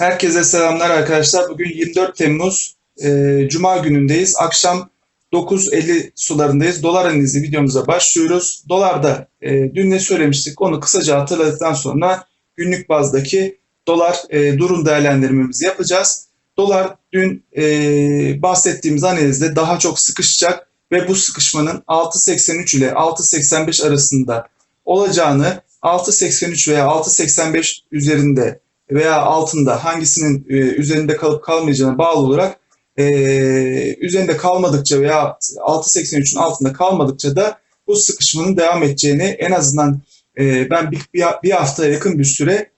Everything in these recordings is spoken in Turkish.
Herkese selamlar arkadaşlar. Bugün 24 Temmuz e, Cuma günündeyiz. Akşam 9.50 sularındayız. Dolar analizi videomuza başlıyoruz. Dolarda e, dün ne söylemiştik onu kısaca hatırladıktan sonra günlük bazdaki dolar e, durum değerlendirmemizi yapacağız. Dolar dün e, bahsettiğimiz analizde daha çok sıkışacak ve bu sıkışmanın 6.83 ile 6.85 arasında olacağını 6.83 veya 6.85 üzerinde veya altında hangisinin e, üzerinde kalıp kalmayacağına bağlı olarak e, üzerinde kalmadıkça veya 6.83'ün altında kalmadıkça da bu sıkışmanın devam edeceğini en azından e, ben bir, bir, bir haftaya yakın bir süre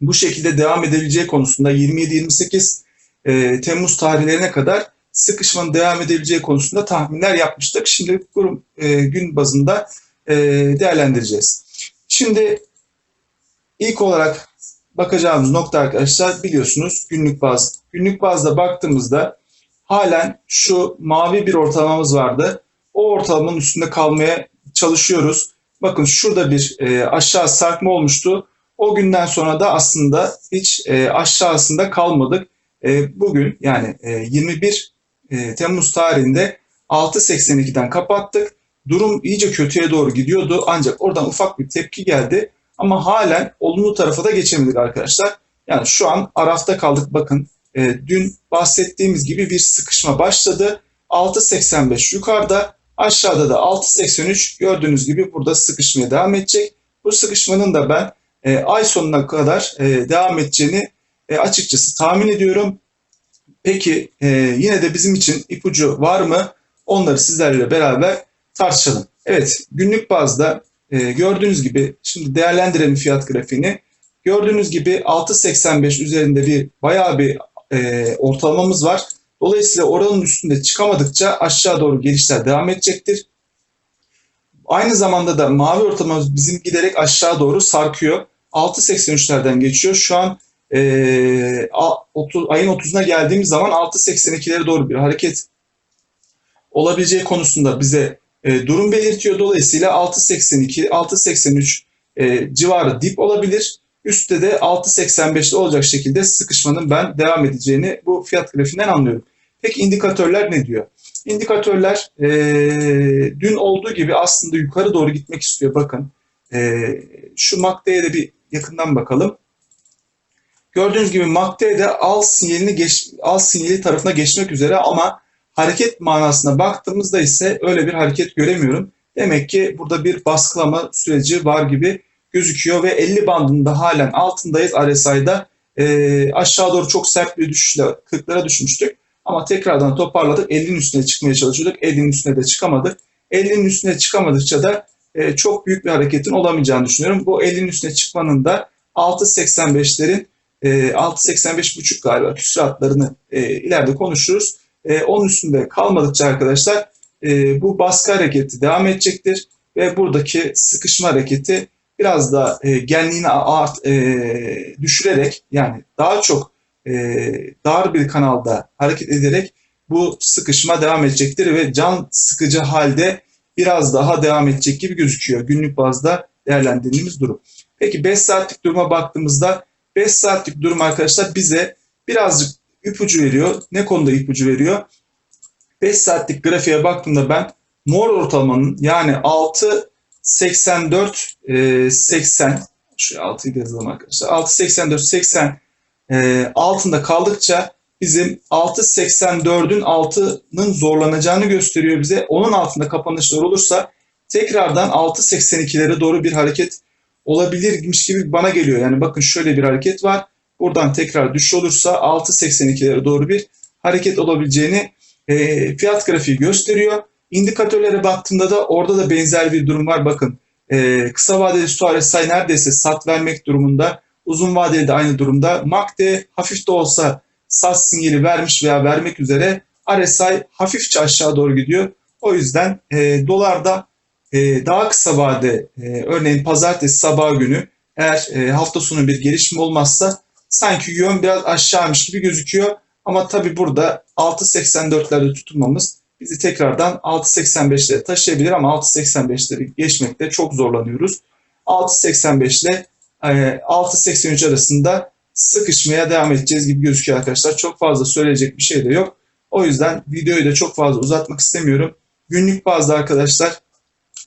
bu şekilde devam edebileceği konusunda 27-28 e, Temmuz tarihlerine kadar sıkışmanın devam edebileceği konusunda tahminler yapmıştık. Şimdi kurum e, gün bazında e, değerlendireceğiz. Şimdi ilk olarak bakacağımız nokta arkadaşlar biliyorsunuz günlük baz. Günlük bazda baktığımızda halen şu mavi bir ortalamamız vardı. O ortalamanın üstünde kalmaya çalışıyoruz. Bakın şurada bir e, aşağı sarkma olmuştu. O günden sonra da aslında hiç e, aşağısında kalmadık. E, bugün yani e, 21 e, Temmuz tarihinde 6.82'den kapattık. Durum iyice kötüye doğru gidiyordu ancak oradan ufak bir tepki geldi. Ama halen olumlu tarafa da geçemedik arkadaşlar. Yani şu an arafta kaldık bakın. E, dün bahsettiğimiz gibi bir sıkışma başladı. 6.85 yukarıda aşağıda da 6.83 gördüğünüz gibi burada sıkışmaya devam edecek. Bu sıkışmanın da ben e, ay sonuna kadar e, devam edeceğini e, açıkçası tahmin ediyorum. Peki e, yine de bizim için ipucu var mı? Onları sizlerle beraber tartışalım. Evet günlük bazda e, gördüğünüz gibi şimdi değerlendirelim fiyat grafiğini. Gördüğünüz gibi 6.85 üzerinde bir bayağı bir e, ortalamamız var. Dolayısıyla oranın üstünde çıkamadıkça aşağı doğru gelişler devam edecektir. Aynı zamanda da mavi ortalamamız bizim giderek aşağı doğru sarkıyor. 6.83'lerden geçiyor. Şu an e, 30, ayın 30'una geldiğimiz zaman 6.82'lere doğru bir hareket olabileceği konusunda bize e, durum belirtiyor. Dolayısıyla 6.82, 6.83 e, civarı dip olabilir. Üstte de 6.85'te olacak şekilde sıkışmanın ben devam edeceğini bu fiyat grafiğinden anlıyorum. Peki indikatörler ne diyor? İndikatörler e, dün olduğu gibi aslında yukarı doğru gitmek istiyor. Bakın e, şu MACD'ye de bir yakından bakalım. Gördüğünüz gibi MACD'de al sinyalini geç, al sinyali tarafına geçmek üzere ama hareket manasına baktığımızda ise öyle bir hareket göremiyorum. Demek ki burada bir baskılama süreci var gibi gözüküyor ve 50 bandında halen altındayız RSI'da. E, aşağı doğru çok sert bir düşüşle 40'lara düşmüştük. Ama tekrardan toparladık. 50'nin üstüne çıkmaya çalışıyorduk. 50'nin üstüne de çıkamadık. 50'nin üstüne çıkamadıkça da e, çok büyük bir hareketin olamayacağını düşünüyorum. Bu 50'nin üstüne çıkmanın da 6.85'lerin e, 6.85.5 galiba küsuratlarını e, ileride konuşuruz. E, onun üstünde kalmadıkça arkadaşlar e, bu baskı hareketi devam edecektir ve buradaki sıkışma hareketi biraz da e, genliğini art, e, düşürerek yani daha çok e, dar bir kanalda hareket ederek bu sıkışma devam edecektir ve can sıkıcı halde biraz daha devam edecek gibi gözüküyor günlük bazda değerlendirdiğimiz durum. Peki 5 saatlik duruma baktığımızda 5 saatlik durum arkadaşlar bize birazcık ipucu veriyor. Ne konuda ipucu veriyor? 5 saatlik grafiğe baktığımda ben mor ortalamanın yani 6 84 e, 80 şu 6'yı yazalım arkadaşlar. 6 84 80 e, altında kaldıkça bizim 6.84'ün altının zorlanacağını gösteriyor bize. Onun altında kapanışlar olursa tekrardan 6.82'lere doğru bir hareket olabilirmiş gibi bana geliyor. Yani bakın şöyle bir hareket var. Buradan tekrar düşüş olursa 6.82'lere doğru bir hareket olabileceğini e, fiyat grafiği gösteriyor. İndikatörlere baktığımda da orada da benzer bir durum var. Bakın e, kısa vadeli su RSI neredeyse sat vermek durumunda. Uzun vadeli de aynı durumda. MACD hafif de olsa sat sinyali vermiş veya vermek üzere. RSI hafifçe aşağı doğru gidiyor. O yüzden e, dolarda e, daha kısa vade e, örneğin pazartesi sabah günü eğer e, hafta sonu bir gelişme olmazsa sanki yön biraz aşağıymış gibi gözüküyor. Ama tabi burada 6.84'lerde tutunmamız bizi tekrardan 6.85'lere taşıyabilir ama 6.85'leri geçmekte çok zorlanıyoruz. 6.85 ile 6.83 arasında sıkışmaya devam edeceğiz gibi gözüküyor arkadaşlar. Çok fazla söyleyecek bir şey de yok. O yüzden videoyu da çok fazla uzatmak istemiyorum. Günlük bazda arkadaşlar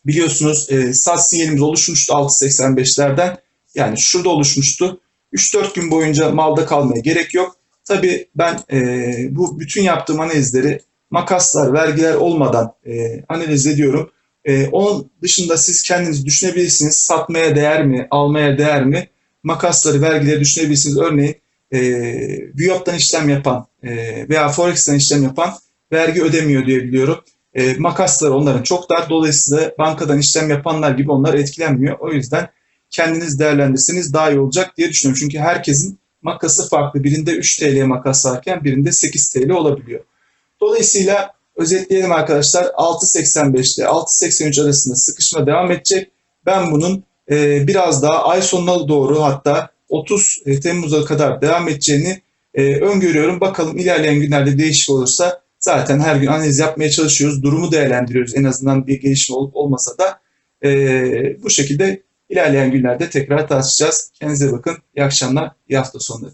biliyorsunuz e, sat sinyalimiz oluşmuştu 6.85'lerden. Yani şurada oluşmuştu. 3-4 gün boyunca malda kalmaya gerek yok. Tabii ben e, bu bütün yaptığım analizleri makaslar, vergiler olmadan e, analiz ediyorum. E, onun dışında siz kendiniz düşünebilirsiniz. Satmaya değer mi, almaya değer mi? Makasları, vergileri düşünebilirsiniz. Örneğin e, Viyop'tan işlem yapan e, veya Forex'ten işlem yapan vergi ödemiyor diye biliyorum. E, makasları onların çok dar. Dolayısıyla bankadan işlem yapanlar gibi onlar etkilenmiyor. O yüzden kendiniz değerlendirseniz daha iyi olacak diye düşünüyorum. Çünkü herkesin makası farklı. Birinde 3 TL makas varken birinde 8 TL olabiliyor. Dolayısıyla özetleyelim arkadaşlar 6.85 ile 6.83 arasında sıkışma devam edecek. Ben bunun e, biraz daha ay sonuna doğru hatta 30 Temmuz'a kadar devam edeceğini e, öngörüyorum. Bakalım ilerleyen günlerde değişik olursa zaten her gün analiz yapmaya çalışıyoruz. Durumu değerlendiriyoruz en azından bir gelişme olup olmasa da e, bu şekilde ilerleyen günlerde tekrar tartışacağız. Kendinize bakın. İyi akşamlar, iyi hafta sonları.